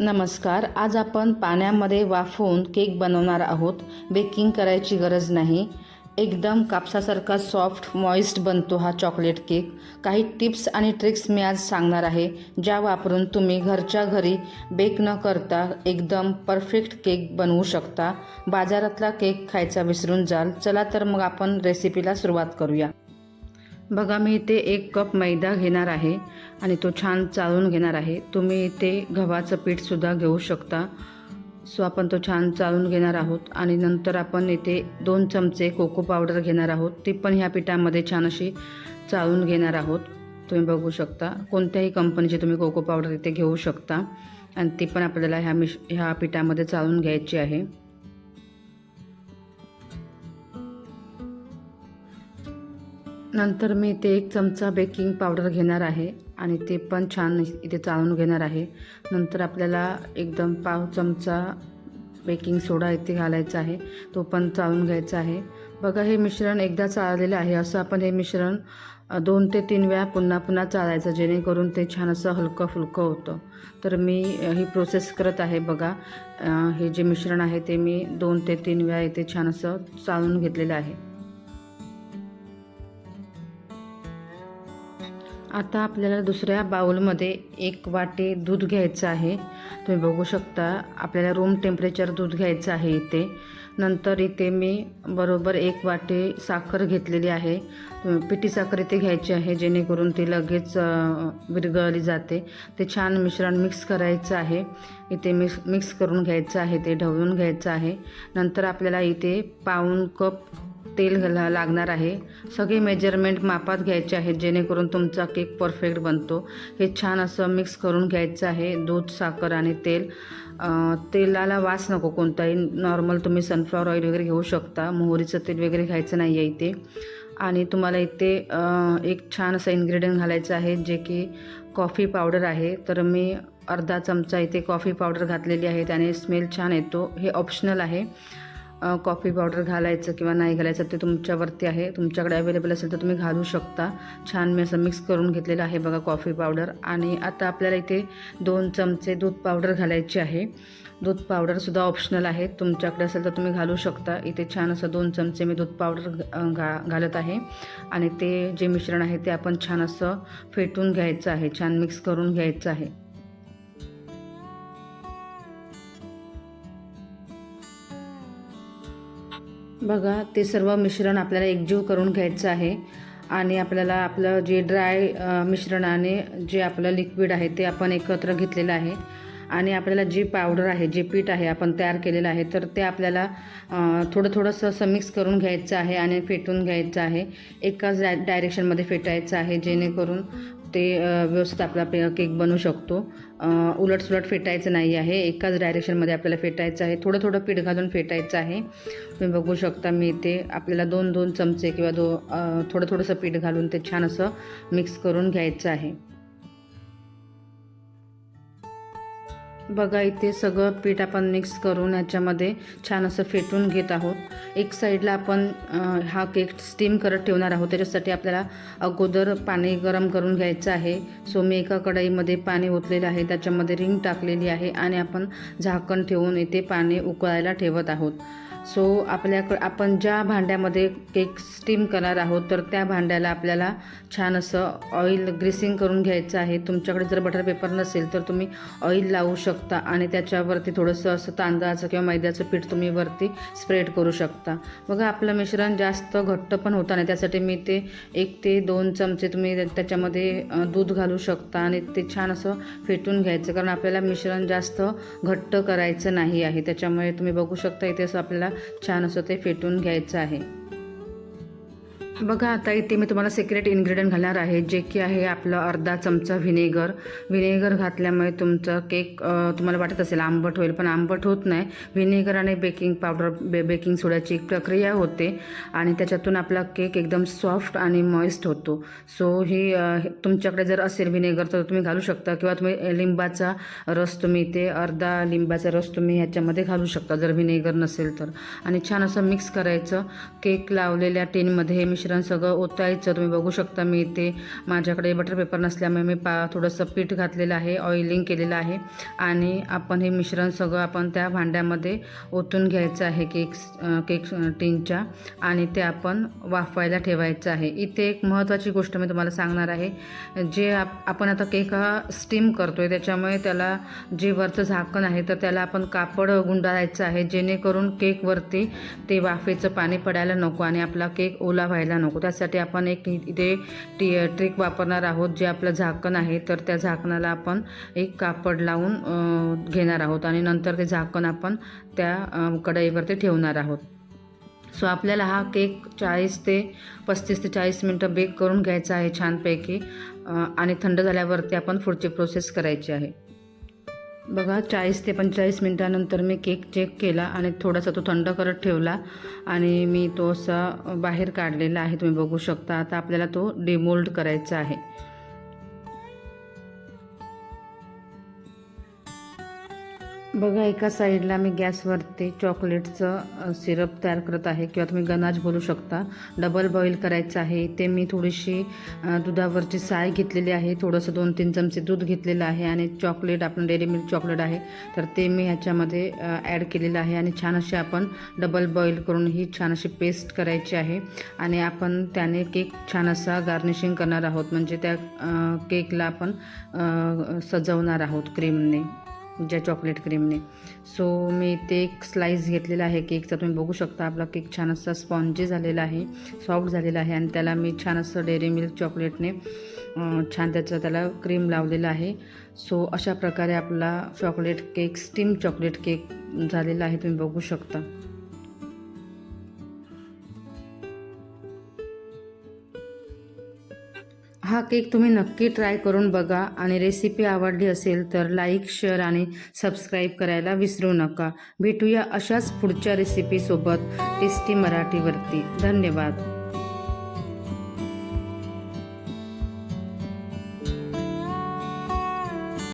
नमस्कार आज आपण पाण्यामध्ये वाफवून केक बनवणार आहोत. बेकिंग करायची गरज नाही. एकदम कापसासारखा सॉफ्ट मॉइस्ट बनतो हा चॉकलेट केक. काही टिप्स आणि ट्रिक्स मी आज सांगणार आहे ज्या वापरून तुम्ही घरच्या घरी बेक न करता एकदम परफेक्ट केक बनवू शकता. बाजारातला केक खायचा विसरून जाल. चला तर मग आपण रेसिपीला सुरुवात करूया. बघा मी इथे एक कप मैदा घेणार आहे. आणि तो छान चाळून घेणार आहे. तुम्ही इथे गव्हाचं पीठसुद्धा घेऊ शकता. सो आपण तो छान चाळून घेणार आहोत आणि नंतर आपण इथे दोन चमचे कोको पावडर घेणार आहोत. ती पण ह्या पिठामध्ये छान अशी चाळून घेणार आहोत. तुम्ही बघू शकता. कोणत्याही कंपनीची तुम्ही कोको पावडर इथे घेऊ शकता. आणि ती पण आपल्याला ह्या मिश ह्या पिठामध्ये चाळून घ्यायची आहे. नंतर मी इथे एक चमचा बेकिंग पावडर घेणार आहे. आणि ते पण छान इथे चाळून घेणार आहे. नंतर आपल्याला एकदम पाव चमचा बेकिंग सोडा इथे घालायचा आहे. तो पण चाळून घ्यायचा आहे. बघा हे मिश्रण एकदा चाळलेलं आहे. असं आपण हे मिश्रण दोन ते तीन वेळा पुन्हा पुन्हा चाळायचं जेणेकरून ते छान असं हलकं फुलकं होतं. तर मी ही प्रोसेस करत आहे बघा. हे जे मिश्रण आहे ते मी दोन ते तीन वेळा इथे छान असं चाळून घेतलेलं आहे. आता आपल्याला दुसऱ्या बाउलमध्ये एक वाटे दूध घ्यायचं आहे. तुम्ही बघू शकता आपल्याला रूम टेम्परेचर दूध घ्यायचं आहे इथे. नंतर इथे मी बरोबर एक वाटे साखर घेतलेली आहे. पिठी साखर इथे घ्यायची आहे जेणेकरून ती लगेच विरघळली जाते. ते छान मिश्रण मिक्स करायचं आहे. इथे मिक्स मिक्स करून घ्यायचं आहे ते ढवळून घ्यायचं आहे. नंतर आपल्याला इथे पाऊण कप तेल घाला लागणार आहे. सगळे मेजरमेंट मापात घ्यायचे आहेत जेणेकरून तुमचा केक परफेक्ट बनतो. हे छान असं मिक्स करून घ्यायचं आहे दूध साखर आणि तेल. तेलाला वास नको कोणताही. नॉर्मल तुम्ही सनफ्लॉवर ऑइल वगैरे घेऊ शकता. मोहरीचं तेल वगैरे घ्यायचं नाही आहे इथे. आणि तुम्हाला इथे एक छान असं इन्ग्रेडियंट घालायचं आहे जे की कॉफी पावडर आहे. तर मी अर्धा चमचा इथे कॉफी पावडर घातलेली आहे. त्याने स्मेल छान येतो. हे ऑप्शनल आहे. कॉफी पावडर घालायचं किंवा नाही घालायचं ते तुमच्यावरती आहे. तुमच्याकडे अवेलेबल असेल तर तुम्ही घालू शकता. छान मी असं मिक्स करून घेतलेलं आहे बघा कॉफी पावडर आणि आता आपल्याला इथे दोन चमचे दूध पावडर घालायची आहे. दूध पावडरसुद्धा ऑप्शनल आहे. तुमच्याकडे असेल तर तुम्ही घालू शकता. इथे छान असं दोन चमचे मी दूध पावडर घा घालत आहे. आणि ते जे मिश्रण आहे ते आपण छान असं फेटून घ्यायचं आहे. छान मिक्स करून घ्यायचं आहे. बघा ते सर्व मिश्रण आपल्याला एकजीव करून घ्यायचं आहे. आणि आपल्याला आपलं जे ड्राय मिश्रणाने जे आपलं लिक्विड आहे ते आपण एकत्र घेतलेलं आहे. आणि आपल्याला जी पावडर आहे जे पीठ आहे आपण तयार केलेलं आहे तर ते आपल्याला थोडं थोडंसं असं मिक्स करून घ्यायचं आहे आणि फेटून घ्यायचं आहे. एकाच डाय डायरेक्शनमध्ये फेटायचं आहे जेणेकरून ते व्यवस्थित आपला पे केक बनू शकतो. उलटसुलट फेटायचं नाही आहे. एकाच डायरेक्शनमध्ये आपल्याला फेटायचं आहे. थोडं थोडं पीठ घालून फेटायचं आहे. तुम्ही बघू शकता मी ते आपल्याला दोन दोन चमचे किंवा दो थोडं थोडंसं पीठ घालून ते छान असं मिक्स करून घ्यायचं आहे. बघा इथे सगळं पीठ आपण मिक्स करून याच्यामध्ये छान असं फेटून घेत आहोत. एक साईडला आपण हा केक स्टीम करत ठेवणार आहोत. त्याच्यासाठी आपल्याला अगोदर पाणी गरम करून घ्यायचं आहे. सो मी एका कढईमध्ये पाणी ओतलेलं आहे. त्याच्यामध्ये रिंग टाकलेली आहे आणि आपण झाकण ठेवून इथे पाणी उकळायला ठेवत आहोत. सो आपल्याकडं आपण ज्या भांड्यामध्ये केक स्टीम करणार आहोत तर त्या भांड्याला आपल्याला छान असं ऑइल ग्रीसिंग करून घ्यायचं आहे. तुमच्याकडे जर बटर पेपर नसेल तर तुम्ही ऑइल लावू शकता आणि त्याच्यावरती थोडंसं असं तांदळाचं किंवा मैद्याचं पीठ तुम्ही वरती स्प्रेड करू शकता. बघा आपलं मिश्रण जास्त घट्ट पण होता नाही त्यासाठी मी ते एक ते दोन चमचे तुम्ही त्याच्यामध्ये दूध घालू शकता आणि ते छान असं फेटून घ्यायचं. कारण आपल्याला मिश्रण जास्त घट्ट करायचं नाही आहे. त्याच्यामुळे तुम्ही बघू शकता इथे असं आपल्याला छान असं ते फेटून घ्यायचं आहे. बघा आता इथे मी तुम्हाला सिक्रेट इन्ग्रेडियंट घालणार आहे जे की आहे आपलं अर्धा चमचा व्हिनेगर व्हिनेगर घातल्यामुळे तुमचं केक तुम्हाला वाटत असेल आंबट होईल पण आंबट होत नाही. व्हिनेगर आणि बेकिंग पावडर बे बेकिंग सोड्याची एक प्रक्रिया होते आणि त्याच्यातून आपला केक एकदम सॉफ्ट आणि मॉइस्ट होतो. सो ही हे- तुमच्याकडे जर असेल व्हिनेगर तर तुम्ही घालू शकता किंवा तुम्ही लिंबाचा रस तुम्ही ते अर्धा लिंबाचा रस तुम्ही ह्याच्यामध्ये घालू शकता जर व्हिनेगर नसेल तर. आणि छान असं मिक्स करायचं. केक लावलेल्या टीनमध्ये हे मिश्रण मिश्रण सगळं ओतायचं. तुम्ही बघू शकता मी इथे माझ्याकडे बटर पेपर नसल्यामुळे मी पा थोडंसं पीठ घातलेलं आहे ऑइलिंग केलेलं आहे. आणि आपण हे मिश्रण सगळं आपण त्या भांड्यामध्ये ओतून घ्यायचं आहे केक केक टीनच्या. आणि ते आपण वाफवायला ठेवायचं आहे. इथे एक महत्त्वाची गोष्ट मी तुम्हाला सांगणार आहे. जे आप आपण आता केक हा स्टीम करतो आहे त्याच्यामुळे त्याला जे वरचं झाकण आहे तर त्याला आपण कापड गुंडाळायचं आहे. जेणेकरून केकवरती ते वाफेचं पाणी पडायला नको आणि आपला केक ओला व्हायला नको. त्यासाठी आपण एक इथे टी ट्रिक वापरणार आहोत जे आपलं झाकण आहे. तर त्या झाकणाला आपण एक कापड लावून घेणार आहोत आणि नंतर ते झाकण आपण त्या कढईवरती ठेवणार आहोत. सो आपल्याला हा केक चाळीस ते पस्तीस ते चाळीस मिनटं बेक करून घ्यायचा आहे छानपैकी आणि थंड झाल्यावरती आपण पुढची प्रोसेस करायची आहे. बघा चाळीस ते पंचेचाळीस मिनटानंतर मी केक चेक केला आणि थोडासा तो थंड करत ठेवला आणि मी तो असा बाहेर काढलेला आहे तुम्ही बघू शकता. आता आपल्याला तो डिमोल्ड करायचा आहे. बघा एका साईडला मी गॅसवरती चॉकलेटचं सिरप तयार करत आहे. किंवा तुम्ही गनाज बोलू शकता. डबल बॉईल करायचं आहे. ते मी थोडीशी दुधावरची साय घेतलेली आहे. थोडंसं दोन तीन चमचे दूध घेतलेलं आहे आणि चॉकलेट आपण डेअरी मिल्क चॉकलेट आहे. तर ते मी ह्याच्यामध्ये ॲड केलेलं आहे आणि छान अशी आपण डबल बॉईल करून ही छान अशी पेस्ट करायची आहे. आणि आपण त्याने केक छान असा गार्निशिंग करणार आहोत. म्हणजे त्या केकला आपण सजवणार आहोत क्रीमने. ज्या चॉकलेट क्रीमने सो मी ते एक स्लाईस घेतलेला आहे केकचा तुम्ही बघू शकता आपला केक छान असा स्पॉन्जी झालेला आहे सॉफ्ट झालेला आहे. आणि त्याला मी छान असं डेअरी मिल्क चॉकलेटने छान त्याचं त्याला क्रीम लावलेलं आहे. सो अशा प्रकारे आपला chocolate cake steam chocolate cake झालेला आहे. तुम्ही बघू शकता. हा केक तुम्ही नक्की ट्राय करून बघा आणि रेसिपी आवडली असेल तर लाईक शेअर आणि सबस्क्राईब करायला विसरू नका. भेटूया अशाच पुढच्या रेसिपीसोबत टेस्टी मराठीवरती. धन्यवाद.